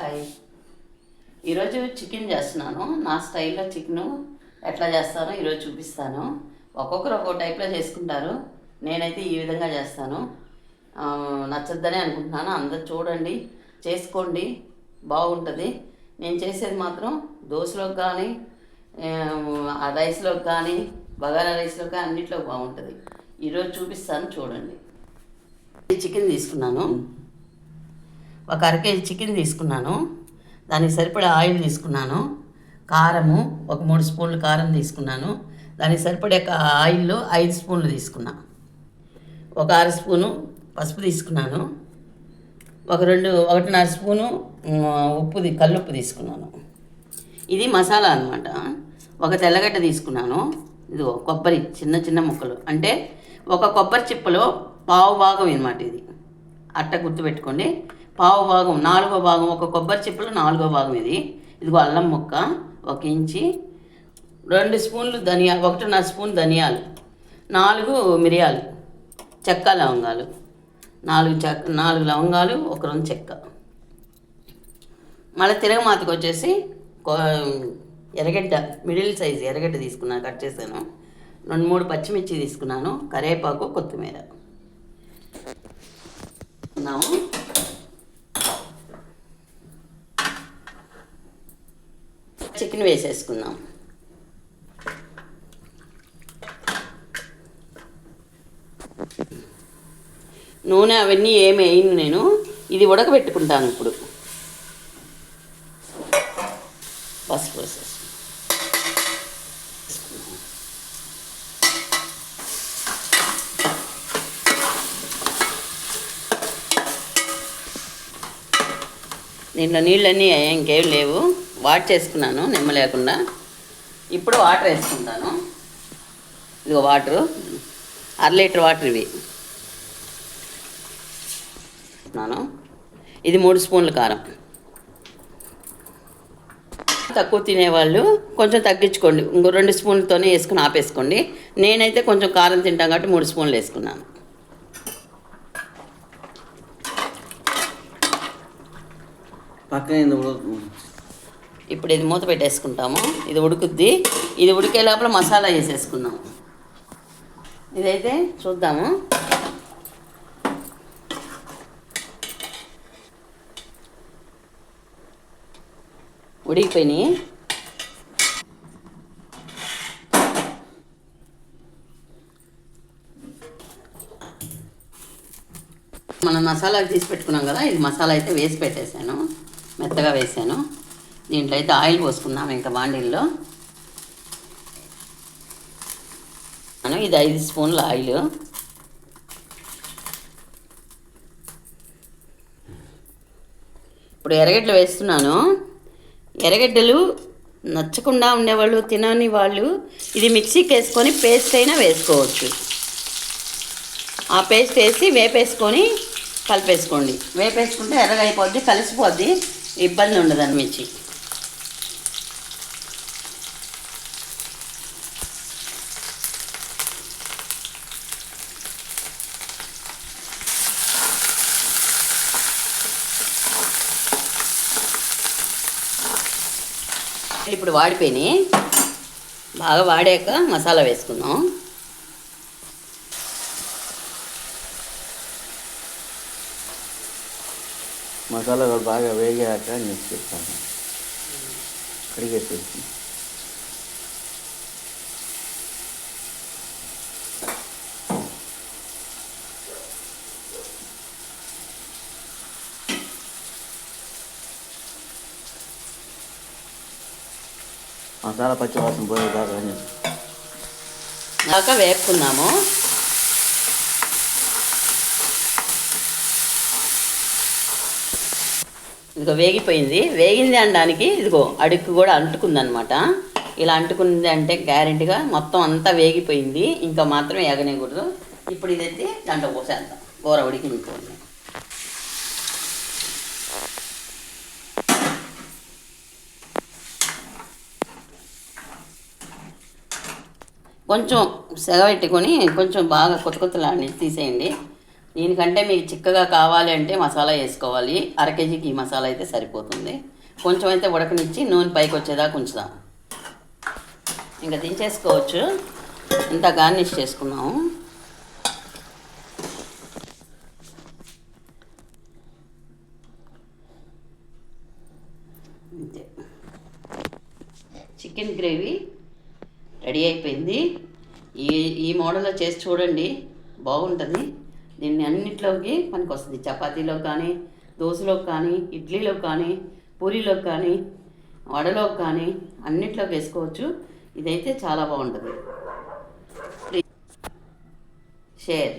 Hi ఈరోజు chicken చేస్తున్నాను. నా స్టైల్లో చికెన్ ఎట్లా చేస్తానో ఈరోజు చూపిస్తాను. ఒక్కొక్కరు ఒక్కో టైప్లో చేసుకుంటారు. నేనైతే ఈ విధంగా చేస్తాను. నచ్చద్దని అనుకుంటున్నాను. అందరు చూడండి చేసుకోండి బాగుంటుంది. నేను చేసేది మాత్రం దోశలోకి కానీ రైస్లోకి కానీ బగారా రైస్లోకి కానీ అన్నిట్లో బాగుంటుంది. ఈరోజు చూపిస్తాను చూడండి. చికెన్ తీసుకున్నాను. ఒక అర కేజీ చికెన్ తీసుకున్నాను. దానికి సరిపడే ఆయిల్ తీసుకున్నాను. కారము ఒక మూడు స్పూన్లు కారం తీసుకున్నాను. దానికి సరిపడే ఆయిల్ ఆయిల్లో ఐదు స్పూన్లు తీసుకున్నా. ఒక అర స్పూను పసుపు తీసుకున్నాను. ఒక రెండు ఒకటిన్నర స్పూను ఉప్పు కల్లుప్పు తీసుకున్నాను. ఇది మసాలా అనమాట ఒక తెల్లగడ్డ తీసుకున్నాను. ఇది కొబ్బరి చిన్న చిన్న ముక్కలు. అంటే ఒక కొబ్బరి చిప్పలో పావు భాగం అనమాట ఇది. అట్ట గుర్తుపెట్టుకోండి. పావు భాగం నాలుగో భాగం ఒక కొబ్బరి చిప్పలో నాలుగో భాగం ఇది. ఇదిగో అల్లం ముక్క ఒక ఇంచి. రెండు స్పూన్లు ధనియాలు ఒకటిన్నర స్పూన్ ధనియాలు. నాలుగు మిరియాలు చెక్క లవంగాలు. నాలుగు చెక్క నాలుగు లవంగాలు ఒక రెండు చెక్క. మళ్ళీ తిరగమాతకు వచ్చేసి ఎర్రగడ్డ మిడిల్ సైజ్ ఎర్రగడ్డ తీసుకున్నాను కట్ చేశాను. రెండు మూడు పచ్చిమిర్చి తీసుకున్నాను కరివేపాకు కొత్తిమీర. చికెన్ వేసేసుకుందాం నూనె అవన్నీ ఏమి వేయను నేను. ఇది ఉడకబెట్టుకుంటాను ఇప్పుడు. పసుపు వేసేసి. దీంట్లో నీళ్ళన్నీ ఇంకేం లేవు. వాట్ చేసుకున్నాను నిమ్మ లేకుండా. ఇప్పుడు వాటర్ వేసుకుంటాను. ఇదిగో వాటరు. అర లీటర్ వాటర్ ఇవి. నాను ఇది మూడు స్పూన్ల కారం. తక్కువ తినేవాళ్ళు కొంచెం తగ్గించుకోండి. ఇంకో రెండు స్పూన్లతోనే వేసుకుని ఆపేసుకోండి. నేనైతే కొంచెం కారం తింటాను కాబట్టి మూడు స్పూన్లు వేసుకున్నాను. పక్కన ఇప్పుడు ఇది మూత పెట్టేసుకుంటాము. ఇది ఉడుకుద్ది. ఇది ఉడికే లోపల మసాలా వేసేసుకుందాం. ఇదైతే చూద్దాము. ఉడికిపోయినాయి. మనం మసాలా తీసి పెట్టుకున్నాం కదా ఇది మసాలా అయితే వేసి పెట్టేశాను. మెత్తగా వేసాను. దీంట్లో అయితే ఆయిల్ పోసుకున్నాం ఇంకా వాండిల్లో మనం ఇది ఐదు స్పూన్ల ఆయిల్. ఇప్పుడు ఎర్రగడ్డలు వేస్తున్నాను. ఎర్రగడ్డలు నచ్చకుండా ఉండేవాళ్ళు తినని వాళ్ళు ఇది మిక్సీకి వేసుకొని పేస్ట్ అయినా వేసుకోవచ్చు. ఆ పేస్ట్ వేసి వేపేసుకొని కలిపేసుకోండి. వేపేసుకుంటే ఎర్రగా అయిపోద్ది కలిసిపోద్ది ఇబ్బంది ఉండదు మిర్చి ఇప్పుడు వాడిపోయినాయి. బాగా వాడాక మసాలా వేసుకుందాం. మసాలా కూడా బాగా వేగాక నేను చెప్తాను కడిగేసేసి. మసాలా పచ్చి వాసన పోయేదాకా దాకా వేపుకున్నాము. ఇదిగో వేగిపోయింది. వేగింది అనడానికి ఇదిగో అడుక్కు కూడా అంటుకుందనమాట. ఇలా అంటుకుంది అంటే గ్యారెంటీగా మొత్తం అంతా వేగిపోయింది. ఇంకా మాత్రం ఎగనేకూడదు ఇప్పుడు ఇదైతే దాంట్లో పోసేద్దాం. కూర ఉడికించుకోండి కొంచెం సెగబెట్టుకొని కొంచెం బాగా కొత్త కొత్తలాడి తీసేయండి. దీనికంటే మీకు చిక్కగా కావాలి అంటే మసాలా వేసుకోవాలి. అర కేజీకి ఈ మసాలా అయితే సరిపోతుంది. కొంచెం అయితే ఉడకనిచ్చి నూనె పైకి వచ్చేదాకా ఉంచుదాం. ఇంకా దించేసుకోవచ్చు. ఇంత గార్నిష్ చేసుకున్నాము. చికెన్ గ్రేవీ రెడీ అయిపోయింది. ఈ ఈ మోడల్లో చేసి చూడండి. బాగుంటుంది. దీన్ని అన్నిట్లోకి పనికి వస్తుంది చపాతీలో కానీ దోశలో కానీ ఇడ్లీలో కానీ పూరీలో కానీ వడలో కానీ అన్నిట్లోకి వేసుకోవచ్చు. ఇదైతే చాలా బాగుంటుంది. షేర్